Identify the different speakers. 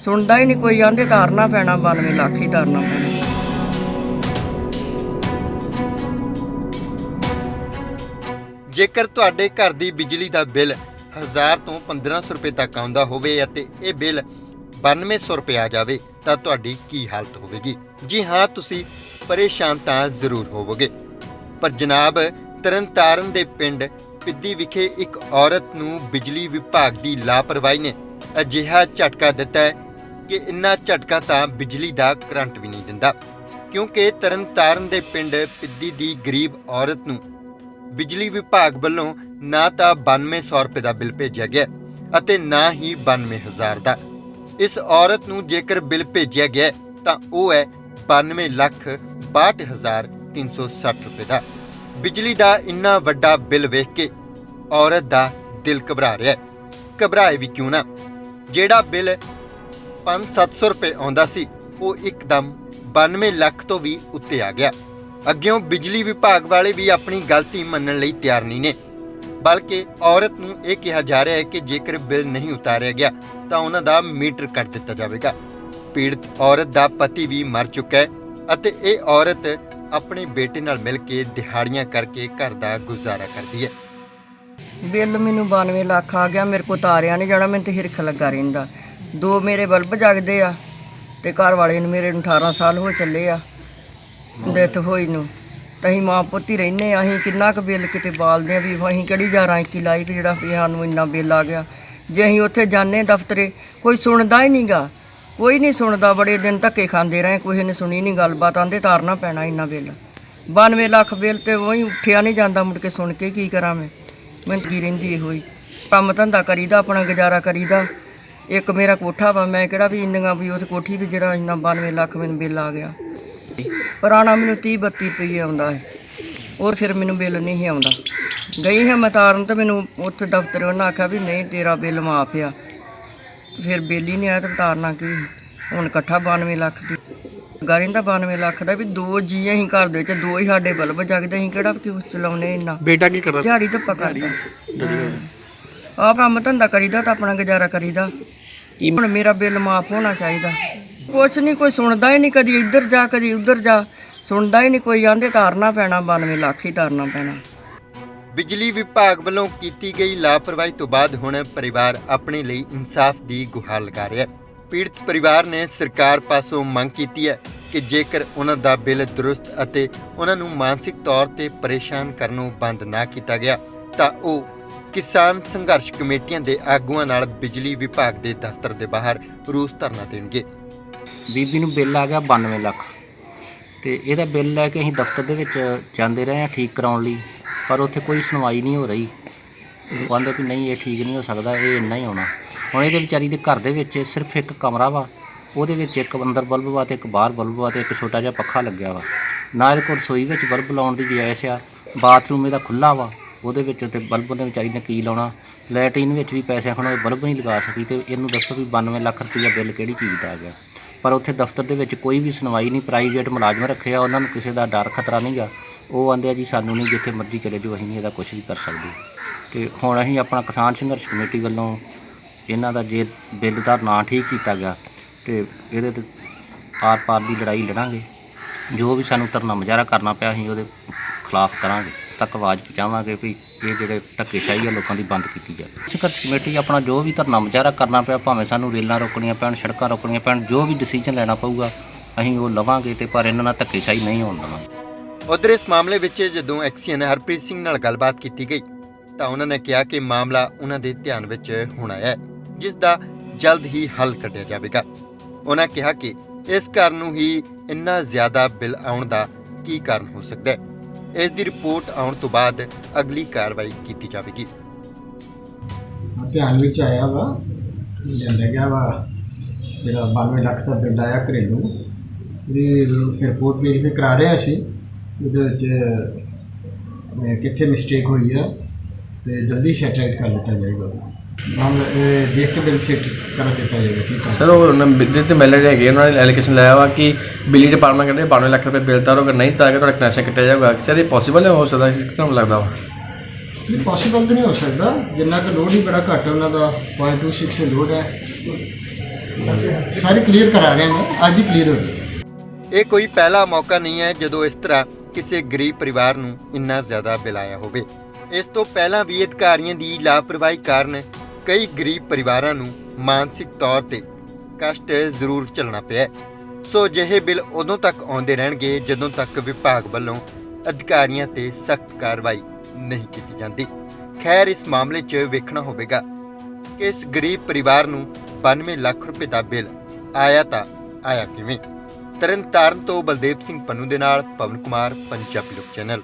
Speaker 1: ਸੁਣਦਾ ਹੀ ਨਹੀਂ, ਕੋਈ ਆਂਦੇ ਤਾਰਨਾ ਪੈਣਾ 92 ਲੱਖ ਹੀ ਤਾਰਨਾ ਪੈਣਾ।
Speaker 2: ਜੇਕਰ ਤੁਹਾਡੇ ਘਰ ਦੀ ਬਿਜਲੀ ਦਾ ਬਿੱਲ 1000 ਤੋਂ 1500 ਰੁਪਏ ਤੱਕ ਆਉਂਦਾ ਹੋਵੇ ਅਤੇ ਇਹ ਬਿੱਲ 9200 ਰੁਪਏ ਆ ਜਾਵੇ, ਤਾਂ ਤੁਹਾਡੀ ਕੀ ਹਾਲਤ ਹੋਵੇਗੀ? ਜੀ ਹਾਂ, ਤੁਸੀਂ ਪਰੇਸ਼ਾਨ ਤਾਂ ਜ਼ਰੂਰ ਹੋਵੋਗੇ। ਪਰ ਜਨਾਬ, ਤਰਨਤਾਰਨ ਦੇ ਪਿੰਡ ਪਿੱਦੀ ਵਿਖੇ ਇੱਕ ਔਰਤ ਨੂੰ ਬਿਜਲੀ ਵਿਭਾਗ ਦੀ ਲਾਪਰਵਾਹੀ ਨੇ ਅਜਿਹਾ ਝਟਕਾ ਦਿੱਤਾ ਹੈ ਕਿ ਇੰਨਾ ਝਟਕਾ ਤਾਂ ਬਿਜਲੀ ਦਾ ਕਰੰਟ ਵੀ ਨਹੀਂ ਦਿੰਦਾ, ਕਿਉਂਕਿ ਤਰਨਤਾਰਨ ਦੇ ਪਿੰਡ ਪਿੱਦੀ ਦੀ ਗਰੀਬ ਔਰਤ ਨੂੰ ਬਿਜਲੀ ਵਿਭਾਗ ਵੱਲੋਂ ਨਾ ਤਾਂ 9200 ਰੁਪਏ ਦਾ ਬਿੱਲ ਭੇਜਿਆ ਗਿਆ ਅਤੇ ਨਾ ਹੀ 92000 ਦਾ। ਇਸ ਔਰਤ ਨੂੰ ਜੇਕਰ ਬਿੱਲ ਭੇਜਿਆ ਗਿਆ ਤਾਂ ਉਹ ਹੈ 92 ਲੱਖ 62360 ਰੁਪਏ ਦਾ। ਬਿਜਲੀ ਦਾ ਇੰਨਾ ਵੱਡਾ ਬਿੱਲ ਵੇਖ ਕੇ ਔਰਤ ਦਾ ਦਿਲ ਘਬਰਾ ਰਿਹਾ ਹੈ। ਘਬਰਾਏ ਵੀ ਕਿਉਂ ਨਾ? ਜਿਹੜਾ ਬਿੱਲ 5-700 ਰੁਪਏ ਆਉਂਦਾ ਸੀ, ਉਹ ਇੱਕਦਮ 92 ਲੱਖ ਤੋਂ ਵੀ ਉੱਤੇ ਆ ਗਿਆ। ਅੱਗਿਓਂ ਬਿਜਲੀ ਵਿਭਾਗ ਵਾਲੇ ਵੀ ਆਪਣੀ ਗਲਤੀ ਮੰਨਣ ਲਈ ਤਿਆਰ ਨਹੀਂ ਨੇ। ਬਲਕਿ ਔਰਤ ਨੂੰ ਇਹ ਕਿਹਾ ਜਾ ਰਿਹਾ ਹੈ ਕਿ ਜੇਕਰ ਬਿੱਲ ਨਹੀਂ ਉਤਾਰਿਆ ਗਿਆ, ਤਾਂ ਉਹਨਾਂ ਦਾ ਮੀਟਰ ਕੱਟ ਦਿੱਤਾ ਜਾਵੇਗਾ। ਪੀੜਤ ਔਰਤ ਦਾ ਪਤੀ ਵੀ ਮਰ ਚੁੱਕਾ ਹੈ ਅਤੇ ਇਹ ਔਰਤ ਆਪਣੇ ਬੇਟੇ ਨਾਲ ਮਿਲ ਕੇ ਦਿਹਾੜੀਆਂ ਕਰਕੇ ਘਰ ਦਾ ਗੁਜ਼ਾਰਾ ਕਰਦੀ ਹੈ।
Speaker 1: ਬਿੱਲ ਮੈਨੂੰ 92 ਲੱਖ ਆ ਗਿਆ, ਮੇਰੇ ਕੋ ਤਾਰਿਆ ਨਹੀਂ ਜਾਣਾ, ਮੈਨੂੰ ਤੇ ਹਿਰਖ ਲੱਗਾ ਰਹਿੰਦਾ। ਦੋ ਮੇਰੇ ਬਲਬ ਜਗਦੇ ਆ ਤੇ ਘਰ ਵਾਲੇ ਨੂੰ ਮੇਰੇ ਨੂੰ 18 ਸਾਲ ਹੋ ਚੱਲੇ ਆ। ਡੈਥ ਹੋਈ ਨੂੰ। ਤਾਂ ਅਸੀਂ ਮਾਂ ਪੁੱਤ ਹੀ ਰਹਿੰਦੇ ਆ। ਅਸੀਂ ਕਿੰਨਾ ਕੁ ਬਿੱਲ ਕਿਤੇ ਬਾਲਦੇ ਆ ਵੀ ਅਸੀਂ ਕਿਹੜੀ ਜਾਰਾਂ ਇੱਕੀ ਲਾਈ ਵੀ ਜਿਹੜਾ ਵੀ ਸਾਨੂੰ ਇੰਨਾ ਬਿੱਲ ਆ ਗਿਆ। ਜੇ ਅਸੀਂ ਉੱਥੇ ਜਾਂਦੇ ਦਫ਼ਤਰੇ, ਕੋਈ ਸੁਣਦਾ ਹੀ ਨਹੀਂਗਾ ਕੋਈ ਨਹੀਂ ਸੁਣਦਾ, ਬੜੇ ਦਿਨ ਧੱਕੇ ਖਾਂਦੇ ਰਹੇ ਕੋਈ ਨੇ ਸੁਣੀ ਨਹੀਂ ਗੱਲਬਾਤ ਆਂਦੇ ਤਾਰਨਾ ਪੈਣਾ ਇੰਨਾ ਬਿੱਲ। 92 ਲੱਖ ਬਿੱਲ ਤੇ ਉਹੀ ਉੱਠਿਆ ਨਹੀਂ ਜਾਂਦਾ ਮੁੜ ਕੇ ਸੁਣ ਕੇ ਕੀ ਕਰਾਂ ਮੈਂ। ਮਿਹਨਤ ਕੀ ਰਹਿੰਦੀ ਇਹੋ ਹੀ। ਕੰਮ ਧੰਦਾ ਕਰੀਦਾ, ਆਪਣਾ ਗੁਜ਼ਾਰਾ ਕਰੀਦਾ। ਇੱਕ ਮੇਰਾ ਕੋਠਾ ਵਾ ਮੈਂ ਕਿਹੜਾ ਵੀ ਇੰਨੀਆਂ ਵੀ ਉਹ ਕੋਠੀ ਵੀ ਜਿਹੜਾ ਇੰਨਾ 92 ਲੱਖ ਮੈਨੂੰ ਬਿੱਲ ਆ ਗਿਆ। ਪੁਰਾਣਾ ਮੈਨੂੰ 30 32 ਰੁਪਏ ਆਉਂਦਾ ਹੈ ਹੋਰ ਫਿਰ ਮੈਨੂੰ ਬਿੱਲ ਨਹੀਂ ਆਉਂਦਾ। ਗਈ ਹਾਂ ਮੈਂ ਤਾਰਨ ਤੇ ਮੈਨੂੰ ਉੱਥੇ ਦਫ਼ਤਰ ਉਹਨਾਂ ਆਖਿਆ ਵੀ ਨਹੀਂ ਤੇਰਾ ਬਿੱਲ ਮਾਫ ਆ। ਫਿਰ ਬਿੱਲ ਹੀ ਨਹੀਂ ਆਇਆ ਤੇ ਤਾਰਨਾ ਕੀ ਹੁਣ ਇਕੱਠਾ 92 ਲੱਖ ਦੀ। ਗਾਰਿੰ ਦਾ 92 ਲੱਖ ਦਾ ਵੀ ਦੋ ਜੀ ਅਸੀਂ ਘਰ ਦੇ ਵਿੱਚ ਦੋ ਹੀ ਸਾਡੇ ਬਲਬ ਜਗਦੇ ਅਸੀਂ ਕਿਹੜਾ ਕਿ ਚਲਾਉਨੇ ਇੰਨਾ?
Speaker 3: ਬੇਟਾ ਕੀ ਕਰਦਾ
Speaker 1: ਦਿਹਾੜੀ ਤਾਂ ਪਕੜਦਾ ਆ ਕੰਮ ਧੰਦਾ ਕਰੀਦਾ ਤਾਂ ਆਪਣਾ ਗੁਜ਼ਾਰਾ ਕਰੀਦਾ। ਹੁਣ ਮੇਰਾ ਬਿੱਲ ਮਾਫ ਹੋਣਾ ਚਾਹੀਦਾ। ਕੁਛ ਨਹੀਂ ਕੋਈ ਸੁਣਦਾ ਹੀ ਨਹੀਂ, ਕਦੀ ਇੱਧਰ ਜਾ, ਕਦੀ ਉੱਧਰ ਜਾ। ਸੁਣਦਾ ਹੀ ਨਹੀਂ, ਕੋਈ ਆਂਦੇ ਤਾਰਨਾ ਪੈਣਾ 92 ਲੱਖ ਹੀ ਤਾਰਨਾ ਪੈਣਾ।
Speaker 2: ਬਿਜਲੀ ਵਿਭਾਗ ਵੱਲੋਂ ਕੀਤੀ ਗਈ ਲਾਪਰਵਾਹੀ ਤੋਂ ਬਾਅਦ ਹੁਣ ਪਰਿਵਾਰ ਆਪਣੇ ਲਈ ਇਨਸਾਫ ਦੀ ਗੁਹਾਰ ਲਗਾ ਰਿਹਾ ਹੈ। ਪੀੜਤ ਪਰਿਵਾਰ ਨੇ ਸਰਕਾਰ ਪਾਸੋਂ ਮੰਗ ਕੀਤੀ ਹੈ ਕਿ ਜੇਕਰ ਉਹਨਾਂ ਦਾ ਬਿੱਲ ਦਰੁਸਤ ਅਤੇ ਉਹਨਾਂ ਨੂੰ ਮਾਨਸਿਕ ਤੌਰ ਤੇ ਪਰੇਸ਼ਾਨ ਕਰਨੋਂ ਬੰਦ ਨਾ ਕੀਤਾ ਗਿਆ, ਤਾਂ ਉਹ ਕਿਸਾਨ ਸੰਘਰਸ਼ ਕਮੇਟੀਆਂ ਦੇ ਆਗੂਆਂ ਨਾਲ ਬਿਜਲੀ ਵਿਭਾਗ ਦੇ ਦਫ਼ਤਰ ਦੇ ਬਾਹਰ ਰੋਸ ਧਰਨਾ ਦੇਣਗੇ।
Speaker 4: ਬੀਬੀ ਨੂੰ ਬਿੱਲ ਆ ਗਿਆ 92 ਲੱਖ। ਤੇ ਇਹਦਾ ਬਿੱਲ ਲੈ ਕੇ ਅਸੀਂ ਦਫ਼ਤਰ ਦੇ ਵਿੱਚ ਜਾਂਦੇ ਰਹੇ ਹਾਂ ਠੀਕ ਕਰਾਉਣ ਲਈ, ਪਰ ਉੱਥੇ ਕੋਈ ਸੁਣਵਾਈ ਨਹੀਂ ਹੋ ਰਹੀ। ਉਹ ਕਹਿੰਦੇ ਵੀ ਨਹੀਂ, ਇਹ ਠੀਕ ਨਹੀਂ ਹੋ ਸਕਦਾ, ਇਹ ਇੰਨਾ ਹੀ ਆਉਣਾ ਹੁਣ ਇਹਦੇ ਵਿਚਾਰੀ ਦੇ ਘਰ ਦੇ ਵਿੱਚ ਸਿਰਫ ਇੱਕ ਕਮਰਾ ਵਾ, ਉਹਦੇ ਵਿੱਚ ਇੱਕ ਅੰਦਰ ਬਲਬ ਵਾ ਤੇ ਇੱਕ ਬਾਹਰ ਬਲਬ ਵਾ ਤੇ ਇੱਕ ਛੋਟਾ ਜਿਹਾ ਪੱਖਾ ਲੱਗਿਆ ਵਾ। ਨਾ ਇਹਦੇ ਕੋਲ ਰਸੋਈ ਵਿੱਚ ਬਲਬ ਲਾਉਣ ਦੀ ਗੁੰਜਾਇਸ਼ ਆ, ਬਾਥਰੂਮ ਇਹਦਾ ਖੁੱਲਾ ਵਾ। ਉਹਦੇ ਵਿੱਚ ਤੇ ਬਲਬ ਦੇ ਵਿਚਾਰੀ ਨੇ ਕੀ ਲਾਉਣਾ? ਲੈਟਰੀਨ ਵਿੱਚ ਵੀ ਪੈਸੇ ਹੁਣ ਬਲਬ ਨਹੀਂ ਲਗਾ ਸਕੀ ਤੇ ਇਹਨੂੰ ਦੱਸੋ ਵੀ 92 ਲੱਖ ਰੁਪਈਆ ਬਿੱਲ ਕਿਹੜੀ ਚੀਜ਼ ਦਾ ਆ ਗਿਆ ਪਰ ਉੱਥੇ ਦਫ਼ਤਰ ਦੇ ਵਿੱਚ ਕੋਈ ਵੀ ਸੁਣਵਾਈ ਨਹੀਂ ਪ੍ਰਾਈਵੇਟ ਮੁਲਾਜ਼ਮ ਰੱਖੇ ਆ ਉਹਨਾਂ ਨੂੰ ਕਿਸੇ ਦਾ ਡਰ ਖਤਰਾ ਨਹੀਂਗਾ। ਉਹ ਆਂਦੇ ਆ ਜੀ, ਸਾਨੂੰ ਨਹੀਂ, ਜਿੱਥੇ ਮਰਜ਼ੀ ਚਲੇ ਜਾਓ, ਅਸੀਂ ਇਹਦਾ ਕੁਝ ਵੀ ਕਰ ਸਕਦੇ। ਤੇ ਹੁਣ ਅਸੀਂ ਆਪਣਾ ਕਿਸਾਨ ਸੰਘਰਸ਼ ਕਮੇਟੀ ਵੱਲੋਂ ਇਹਨਾਂ ਦਾ ਜੇ ਬਿੱਲ ਦਾ ਨਾਂ ਠੀਕ ਕੀਤਾ ਗਿਆ, ਤੇ ਇਹਦੇ ਤੇ ਆਰ ਪਾਰ ਦੀ ਲੜਾਈ ਲੜਾਂਗੇ। ਜੋ ਵੀ ਸਾਨੂੰ ਧਰਨਾ ਮੁਜ਼ਾਹਰਾ ਕਰਨਾ ਪਿਆ, ਅਸੀਂ ਉਹਦੇ ਖਿਲਾਫ ਕਰਾਂਗੇ। ਤੱਕ ਆਵਾਜ਼ ਪਹੁੰਚਾਵਾਂਗੇ ਵੀ ਇਹ ਜਿਹੜੇ ਧੱਕੇਸ਼ਾਹੀ ਆ ਲੋਕਾਂ ਦੀ ਬੰਦ ਕੀਤੀ ਜਾਵੇ। ਸੰਘਰਸ਼ ਕਮੇਟੀ ਆਪਣਾ ਜੋ ਵੀ ਧਰਨਾ ਮੁਜ਼ਾਹਰਾ ਕਰਨਾ ਪਿਆ, ਭਾਵੇਂ ਸਾਨੂੰ ਰੇਲਾਂ ਰੋਕਣੀਆਂ ਪੈਣ, ਸੜਕਾਂ ਰੋਕਣੀਆਂ ਪੈਣ, ਜੋ ਵੀ ਡਿਸੀਜਨ ਲੈਣਾ ਪਊਗਾ, ਅਸੀਂ ਉਹ ਲਵਾਂਗੇ ਤੇ ਪਰ ਇਹਨਾਂ ਨਾਲ ਧੱਕੇਸ਼ਾਹੀ ਨਹੀਂ ਹੋਣ ਦੇਵਾਂਗੇ।
Speaker 2: ਉਧਰ ਇਸ ਮਾਮਲੇ ਵਿੱਚ ਜਦੋਂ ਐਕਸੀਅਨ ਹਰਪ੍ਰੀਤ ਸਿੰਘ ਨਾਲ ਗੱਲਬਾਤ ਕੀਤੀ ਗਈ, ਤਾਂ ਉਹਨਾਂ ਨੇ ਕਿਹਾ ਕਿ ਮਾਮਲਾ ਉਹਨਾਂ ਦੇ ਧਿਆਨ ਵਿੱਚ ਹੁਣ ਆਇਆ ਹੈ, ਜਿਸ ਦਾ ਜਲਦ ਹੀ ਹੱਲ ਕੱਢਿਆ ਜਾਵੇਗਾ। ਉਹਨਾਂ ਕਿਹਾ ਕਿ ਇਸ ਕਾਰਨ ਨੂੰ ਹੀ ਇੰਨਾ ਜ਼ਿਆਦਾ ਬਿੱਲ ਆਉਣ ਦਾ ਕੀ ਕਾਰਨ ਹੋ ਸਕਦਾ ਹੈ। ਇਸ ਦੀ ਰਿਪੋਰਟ ਆਉਣ ਤੋਂ ਬਾਅਦ ਅਗਲੀ ਕਾਰਵਾਈ ਕੀਤੀ ਜਾਵੇਗੀ।
Speaker 5: ਧਿਆਨ ਵਿੱਚ ਆਇਆ ਵਾ, ਲਿਆਂਦਾ ਗਿਆ ਵਾ, ਜਿਹੜਾ 92 ਲੱਖ ਦਾ ਬਿੱਲ ਆਇਆ ਘਰੇਲੂ, ਉਹਦੀ ਰਿਪੋਰਟ ਵੈਰੀਫਾਈ ਕਰਾ ਰਹੇ ਸੀ ਉਹਦੇ ਵਿੱਚ ਕਿੱਥੇ ਮਿਸਟੇਕ ਹੋਈ ਆ, ਤੇ ਜਲਦੀ ਸੈਟਲਾਈਟ ਕਰ ਦਿੱਤਾ ਜਾਏਗਾ। ਮਾਮਲਾ ਇਹ ਦੇਖ ਕੇ ਬਿੱਲ ਸੈਟ ਕਰ ਦਿੱਤਾ ਜਾਏਗਾ ਠੀਕ ਹੈ।
Speaker 3: ਸਰ ਉਹ ਬਿਜਲੀ ਤੇ ਮੈਲੇਜ ਹੈਗੇ ਉਹਨਾਂ ਨੇ ਐਲੀਗੇਸ਼ਨ ਲਾਇਆ ਵਾ ਕਿ ਬਿਜਲੀ ਡਿਪਾਰਟਮੈਂਟ ਕਹਿੰਦੇ 92 ਲੱਖ ਰੁਪਏ ਬਿੱਲ ਤਾਰੋਗੇ ਨਹੀਂ ਤਾਂ ਤੁਹਾਡਾ ਕਨੈਕਸ਼ਨ ਕੱਟਿਆ ਜਾਊਗਾ। ਸਰ ਇਹ ਪੋਸੀਬਲ ਹੈ ਹੋ ਸਕਦਾ ਇਸ ਤਰ੍ਹਾਂ ਲੱਗਦਾ ਵਾ?
Speaker 5: ਇਹ ਪੋਸੀਬਲ ਤਾਂ ਨਹੀਂ ਹੋ ਸਕਦਾ ਜਿੰਨਾ ਕੁ ਲੋਡ ਹੀ ਬੜਾ ਘੱਟ ਹੈ ਉਹਨਾਂ ਦਾ 0.26 ਲੋਡ ਹੈ ਸਾਰੇ ਕਲੀਅਰ ਕਰਾ ਰਹੇ ਨੇ ਅੱਜ ਹੀ ਕਲੀਅਰ ਹੋ ਗਏ।
Speaker 2: ਇਹ ਕੋਈ ਪਹਿਲਾ ਮੌਕਾ ਨਹੀਂ ਹੈ ਜਦੋਂ ਇਸ ਤਰ੍ਹਾਂ ਕਿਸੇ ਗਰੀਬ ਪਰਿਵਾਰ ਨੂੰ ਇੰਨਾ ਜ਼ਿਆਦਾ ਬਿੱਲ ਆਇਆ ਹੋਵੇ। ਇਸ ਤੋਂ ਪਹਿਲਾਂ ਵੀ ਅਧਿਕਾਰੀਆਂ ਦੀ ਲਾਪਰਵਾਹੀ ਕਾਰਨ ਕਈ ਗਰੀਬ ਪਰਿਵਾਰਾਂ ਨੂੰ ਮਾਨਸਿਕ ਤੌਰ ਤੇ ਕਸ਼ਟ ਜ਼ਰੂਰ ਝੱਲਣਾ ਪਿਆ ਸੋ ਅਜਿਹੇ ਬਿੱਲ ਉਦੋਂ ਤੱਕ ਆਉਂਦੇ ਰਹਿਣਗੇ ਜਦੋਂ ਤੱਕ ਵਿਭਾਗ ਵੱਲੋਂ ਅਧਿਕਾਰੀਆਂ ਤੇ ਸਖਤ ਕਾਰਵਾਈ ਨਹੀਂ ਕੀਤੀ ਜਾਂਦੀ। ਖੈਰ, ਇਸ ਮਾਮਲੇ 'ਚ ਵੇਖਣਾ ਹੋਵੇਗਾ ਕਿ ਇਸ ਗਰੀਬ ਪਰਿਵਾਰ ਨੂੰ 92 ਲੱਖ ਰੁਪਏ ਦਾ ਬਿੱਲ ਆਇਆ ਤਾਂ ਆਇਆ ਕਿਵੇਂ। ਤਰਨਤਾਰਨ ਤੋਂ ਬਲਦੇਵ ਸਿੰਘ ਪੰਨੂ ਦੇ ਨਾਲ ਪਵਨ ਕੁਮਾਰ, ਪੰਜਾਬੀ ਲੋਕ ਚੈਨਲ।